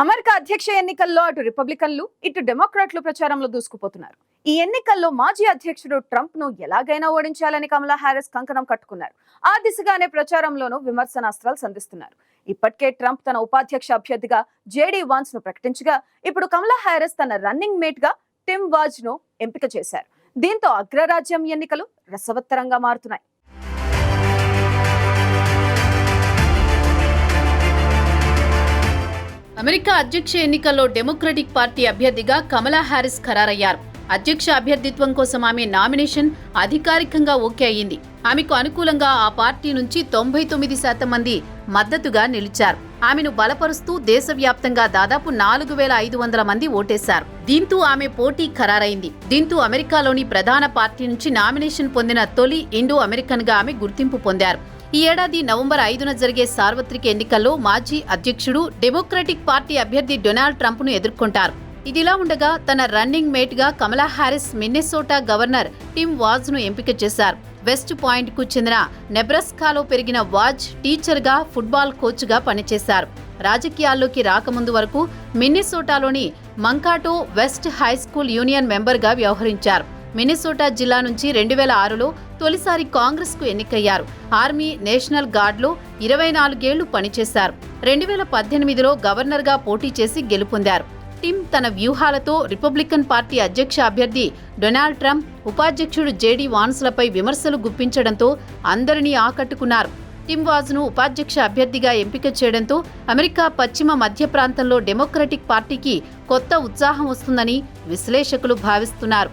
America అధ్యక్ష ఎన్నికల్లో అటు రిపబ్లికన్లు ఇటు డెమోక్రాట్లు ప్రచారంలో దూసుకుపోతున్నారు. ఈ ఎన్నికల్లో మాజీ అధ్యక్షుడు ట్రంప్ను ఎలాగైనా ఓడించాలని కమలా హారిస్ కంకణం కట్టుకున్నారు. ఆ దిశగానే ప్రచారంలోనూ విమర్శనాస్త్రాలు సంధిస్తున్నారు. ఇప్పటికే ట్రంప్ తన ఉపాధ్యక్ష అభ్యర్థిగా జేడీ వాన్స్ను ప్రకటించగా ఇప్పుడు కమలా హారిస్ తన రన్నింగ్ మేట్గా టిమ్ వాజ్ను ఎంపిక చేశారు. దీంతో అగ్రరాజ్యం ఎన్నికలు రసవత్తరంగా మారుతున్నాయి. అమెరికా అధ్యక్ష ఎన్నికల్లో డెమోక్రటిక్ పార్టీ అభ్యర్థిగా కమలా హ్యారిస్ ఖరారయ్యారు. అధ్యక్ష అభ్యర్థిత్వం కోసం ఆమె నామినేషన్ అధికారికంగా ఓకే అయింది. ఆమెకు అనుకూలంగా ఆ పార్టీ నుంచి తొంభై తొమ్మిది శాతం మంది మద్దతుగా నిలిచారు. ఆమెను బలపరుస్తూ దేశవ్యాప్తంగా దాదాపు నాలుగు వేల ఐదు వందల మంది ఓటేశారు. దీంతో ఆమె పోటీ ఖరారైంది. దీంతో అమెరికాలోని ప్రధాన పార్టీ నుంచి నామినేషన్ పొందిన తొలి ఇండో అమెరికన్గా ఆమె గుర్తింపు పొందారు. ఈ ఏడాది నవంబర్ ఐదున జరిగే సార్వత్రిక ఎన్నికల్లో మాజీ అధ్యక్షుడు డెమోక్రటిక్ పార్టీ అభ్యర్థి డొనాల్డ్ ట్రంప్ను ఎదుర్కొంటారు. ఇదిలా ఉండగా తన running మేట్గా Kamala Harris Minnesota governor Tim వాజ్ను ఎంపిక చేశారు. వెస్ట్ పాయింట్కు చెందిన నెబ్రస్కాలో పెరిగిన వాజ్ టీచర్గా ఫుట్బాల్ కోచ్గా పనిచేశారు. రాజకీయాల్లోకి రాకముందు వరకు మిన్నెసోటాలోని Mankato west high school union మెంబర్గా వ్యవహరించారు. మినిసోటా జిల్లా నుంచి రెండు వేల ఆరులో తొలిసారి కాంగ్రెస్కు ఎన్నికయ్యారు. ఆర్మీ నేషనల్ గార్డ్లో ఇరవై నాలుగేళ్ళు పనిచేశారు. రెండు వేల పద్దెనిమిదిలో గవర్నర్గా పోటీ చేసి గెలుపొందారు. టిమ్ తన వ్యూహాలతో రిపబ్లికన్ పార్టీ అధ్యక్ష అభ్యర్థి డొనాల్డ్ ట్రంప్ ఉపాధ్యక్షుడు జేడీ వాన్స్లపై విమర్శలు గుప్పించడంతో అందరినీ ఆకట్టుకున్నారు. టిమ్ వాజ్ను ఉపాధ్యక్ష అభ్యర్థిగా ఎంపిక చేయడంతో అమెరికా పశ్చిమ మధ్య ప్రాంతంలో డెమోక్రటిక్ పార్టీకి కొత్త ఉత్సాహం వస్తుందని విశ్లేషకులు భావిస్తున్నారు.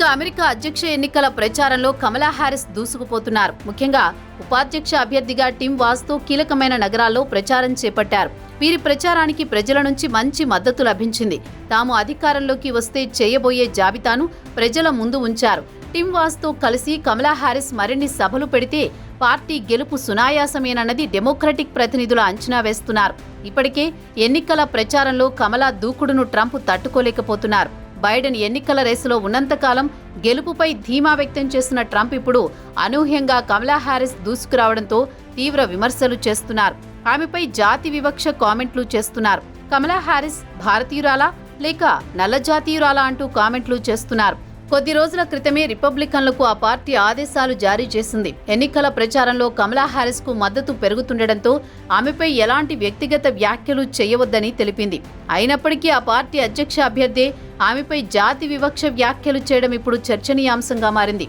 ఇక అమెరికా అధ్యక్ష ఎన్నికల ప్రచారంలో కమలా హారిస్ దూసుకుపోతున్నారు. ముఖ్యంగా ఉపాధ్యక్ష అభ్యర్థిగా టిమ్ వాస్తో కీలకమైన నగరాల్లో ప్రచారం చేపట్టారు. వీరి ప్రచారానికి ప్రజల నుంచి మంచి మద్దతు లభించింది. తాము అధికారంలోకి వస్తే చేయబోయే జాబితాను ప్రజల ముందు ఉంచారు. టిమ్ వాస్తో కలిసి కమలా హారిస్ మరిన్ని సభలు పెడితే పార్టీ గెలుపు సునాయాసమేనన్నది డెమోక్రటిక్ ప్రతినిధుల అంచనా వేస్తున్నారు. ఇప్పటికే ఎన్నికల ప్రచారంలో కమలా దూకుడును ట్రంప్ తట్టుకోలేకపోతున్నారు. బైడెన్ ఎన్నికల రేసులో ఉన్నంతకాలం గెలుపుపై ధీమా వ్యక్తం చేసిన ట్రంప్ ఇప్పుడు అనూహ్యంగా కమలా హ్యారిస్ దూసుకురావడంతో తీవ్ర విమర్శలు చేస్తున్నారు. ఆమెపై జాతి వివక్ష కామెంట్లు చేస్తున్నారు. కమలా హ్యారిస్ భారతీయురాలా లేక నల్ల జాతీయురాలా అంటూ కామెంట్లు చేస్తున్నారు. కొద్ది రోజుల క్రితమే రిపబ్లికన్లకు ఆ పార్టీ ఆదేశాలు జారీ చేసింది. ఎన్నికల ప్రచారంలో కమలా హారిస్కు మద్దతు పెరుగుతుండటంతో ఆమెపై ఎలాంటి వ్యక్తిగత వ్యాఖ్యలు చేయవద్దని తెలిపింది. అయినప్పటికీ ఆ పార్టీ అధ్యక్ష అభ్యర్థే ఆమెపై జాతి వివక్ష వ్యాఖ్యలు చేయడం ఇప్పుడు చర్చనీయాంశంగా మారింది.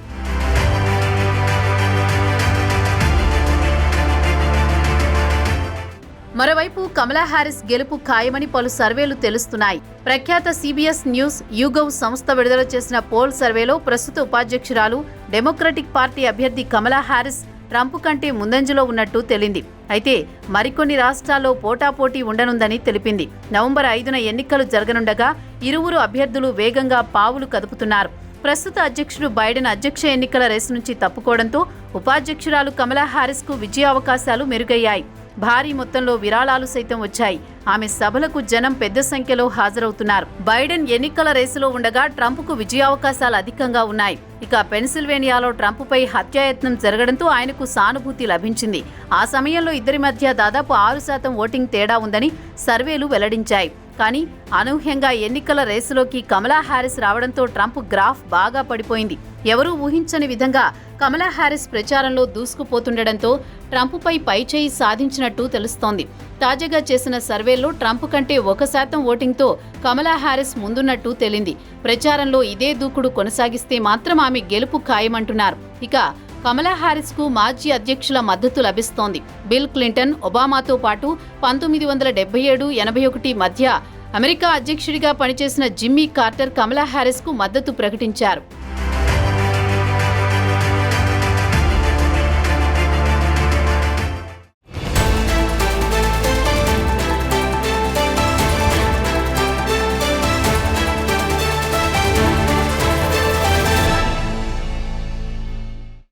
మరోవైపు కమలా హారిస్ గెలుపు ఖాయమని పలు సర్వేలు తెలుస్తున్నాయి. ప్రఖ్యాత సిబిఎస్ న్యూస్ యూగవ్ సంస్థ విడుదల చేసిన పోల్ సర్వేలో ప్రస్తుత ఉపాధ్యక్షురాలు డెమోక్రటిక్ పార్టీ అభ్యర్థి కమలా హారిస్ ట్రంప్ కంటే ముందంజలో ఉన్నట్టు తెలింది. అయితే మరికొన్ని రాష్ట్రాల్లో పోటాపోటీ ఉండనుందని తెలిపింది. నవంబర్ ఐదున ఎన్నికలు జరగనుండగా ఇరువురు అభ్యర్థులు వేగంగా పావులు కదుపుతున్నారు. ప్రస్తుత అధ్యక్షుడు బైడెన్ అధ్యక్ష ఎన్నికల రేసు నుంచి తప్పుకోవడంతో ఉపాధ్యక్షురాలు కమలా హారిస్కు విజయ విజయావకాశాలు మెరుగయ్యాయి. భారీ మొత్తంలో విరాళాలు సైతం వచ్చాయి. ఆమె సభలకు జనం పెద్ద సంఖ్యలో హాజరవుతున్నారు. బైడెన్ ఎన్నికల రేసులో ఉండగా ట్రంప్కు విజయావకాశాలు అధికంగా ఉన్నాయి. ఇక పెన్సిల్వేనియాలో ట్రంప్పై హత్యాయత్నం జరగడంతో ఆయనకు సానుభూతి లభించింది. ఆ సమయంలో ఇద్దరి మధ్య దాదాపు ఆరు శాతం ఓటింగ్ తేడా ఉందని సర్వేలు వెల్లడించాయి. కానీ అనూహ్యంగా ఎన్నికల రేసులోకి కమలా హ్యారిస్ రావడంతో ట్రంప్ గ్రాఫ్ బాగా పడిపోయింది. ఎవరూ ఊహించని విధంగా కమలా హ్యారిస్ ప్రచారంలో దూసుకుపోతుండటంతో ట్రంప్పై పైచేయి సాధించినట్టు తెలుస్తోంది. తాజాగా చేసిన సర్వేలో ట్రంప్ కంటే ఒక శాతం ఓటింగ్తో కమలా హ్యారిస్ ముందున్నట్టు తేలింది. ప్రచారంలో ఇదే దూకుడు కొనసాగిస్తే మాత్రం ఆమె గెలుపు ఖాయమంటున్నారు. ఇక కమలా హారిస్కు మాజీ అధ్యక్షుల మద్దతు లభిస్తోంది. బిల్ క్లింటన్ ఒబామాతో పాటు పంతొమ్మిది వందల డెబ్బై ఏడు ఎనభై ఒకటి మధ్య అమెరికా అధ్యక్షుడిగా పనిచేసిన జిమ్మీ కార్టర్ కమలా హారిస్కు మద్దతు ప్రకటించారు.